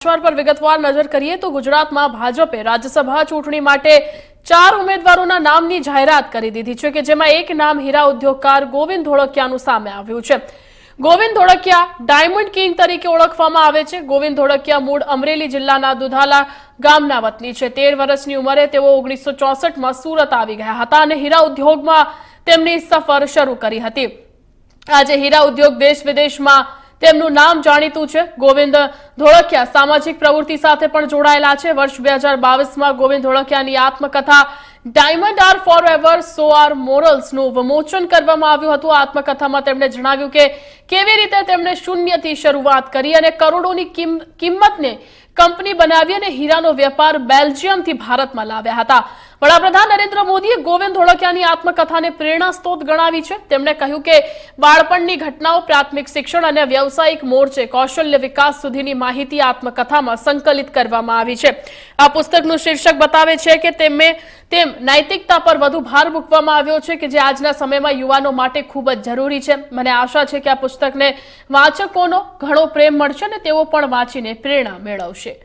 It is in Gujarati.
સમાચાર પર વિગતવાર નજર કરીએ તો ગુજરાતમાં ભાજપે રાજ્યસભા ચૂંટણી માટે ચાર ઉમેદવારોના નામની જાહેરાત કરી દીધી છે કે જેમાં એક નામ હીરા ઉદ્યોગકાર ગોવિંદ ધોળકિયાનું સામે આવ્યું છે. ગોવિંદ ધોળકિયા ડાયમંડ કિંગ તરીકે ઓળખવામાં આવે છે. ગોવિંદ ધોળકિયા મૂળ અમરેલી જિલ્લાના દુધાલા ગામના વતની છે. તેર વર્ષની ઉંમરે તેઓ ઓગણીસો ચોસઠમાં સુરત આવી ગયા હતા અને હીરા ઉદ્યોગમાં તેમની સફર શરૂ કરી હતી. આજે હીરા ઉદ્યોગ દેશ વિદેશમાં તેમનું નામ જાણીતું છે. ગોવિંદ ધોળકિયા સામાજિક પ્રવૃત્તિ સાથે પણ જોડાયેલા છે. વર્ષ બે હજાર બાવીસમાં ગોવિંદ ધોળકિયાની આત્મકથા diamond are forever so are મોરલ્સનું વિમોચન કરવામાં આવ્યું હતું. આત્મકથામાં તેમણે જણાવ્યું કે કેવી રીતે તેમણે શૂન્યથી શરૂઆત કરી અને કરોડોની કિંમ- કિંમતને કંપની બનાવી અને હીરાનો વેપાર બેલ્જિયમથી ભારતમાં લાવ્યા હતા. વડાપ્રધાન નરેન્દ્ર મોદીએ ગોવિંદ ધોળકિયાની આત્મકથાને પ્રેરણા સ્ત્રોત ગણાવી છે. તેમણે કહ્યું કે બાળપણની ઘટનાઓ, પ્રાથમિક શિક્ષણ અને વ્યવસાયિક મોરચે કૌશલ્ય વિકાસ સુધીની માહિતી આત્મકથામાં સંકલિત કરવામાં આવી છે. આ પુસ્તકનું શીર્ષક બતાવે છે કે તેમને તેમ નૈતિકતા પર વધુ ભાર મૂકવામાં આવ્યો છે કે જે આજના સમયમાં યુવાનો માટે ખૂબ જ જરૂરી છે. મને આશા છે કે આ પુસ્તકને વાચકોનો ઘણો પ્રેમ મળશે અને તેઓ પણ વાંચીને પ્રેરણા મેળવશે.